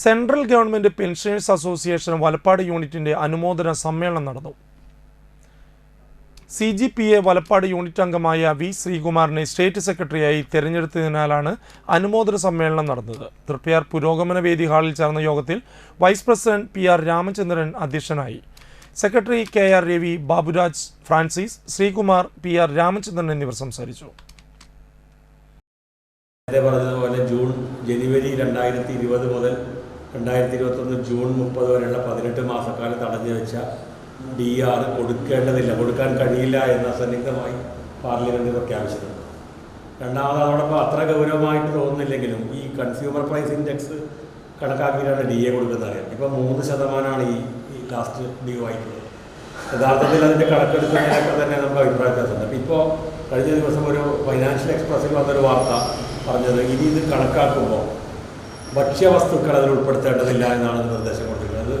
Central government pensioners association Valappad യൂണിറ്റിന്റെ അനുമോദന സമ്മേളനം നടന്നു. C G P A Valappad unit അംഗമായ വി ശ്രീകുമാറിനെ സ്റ്റേറ്റ് സെക്രട്ടറിയായി തെരഞ്ഞെടുത്തതിനാലാണ് അനുമോദന സമ്മേളനം നടന്നത്. തൃപ്പയാർ പുരോഗമന വേദി ഹാളിൽ ചേർന്ന യോഗത്തിൽ vice president P R Ramachandran അധ്യക്ഷനായി. Secretary K R Ravi Baburaj Francis Sreekumar P R Ramachandran എന്നിവർ സംസാരിച്ചു. നേരത്തെ പറഞ്ഞതുപോലെ ജൂൺ ജനുവരി രണ്ടായിരത്തി ഇരുപത് മുതൽ രണ്ടായിരത്തി ഇരുപത്തൊന്ന് ജൂൺ മുപ്പത് വരെയുള്ള പതിനെട്ട് മാസക്കാലം തടഞ്ഞു വെച്ച ഡി ആർ കൊടുക്കേണ്ടതില്ല. കൊടുക്കാൻ കഴിയില്ല എന്ന സന്നിഗ്ധമായി പാർലമെന്റ് പ്രഖ്യാപിച്ചിട്ടുണ്ട്. രണ്ടാമത് അതോടൊപ്പം അത്ര ഗൗരവമായിട്ട് തോന്നുന്നില്ലെങ്കിലും ഈ കൺസ്യൂമർ പ്രൈസ് ഇൻഡെക്സ് കണക്കാക്കിയിട്ടാണ് ഡി എ കൊടുക്കുന്നത് ഇപ്പം മൂന്ന് ശതമാനമാണ് ഈ ലാസ്റ്റ് ഒ ആയിട്ടുള്ളത്. യഥാർത്ഥത്തിൽ അതിന്റെ കണക്കെടുക്കുന്നതിനൊക്കെ തന്നെ നമുക്ക് അഭിപ്രായ വ്യത്യാസമുണ്ട് അപ്പോൾ ഇപ്പോൾ കഴിഞ്ഞ ദിവസം ഒരു ഫൈനാൻഷ്യൽ എക്സ്പ്രസിൽ വന്നൊരു വാർത്ത പറഞ്ഞത് ഇനി ഇത് കണക്കാക്കുമ്പോൾ ഭക്ഷ്യവസ്തുക്കൾ അതിൽ ഉൾപ്പെടുത്തേണ്ടതില്ല എന്നാണ് നിർദ്ദേശം കൊടുത്തിരിക്കുന്നത്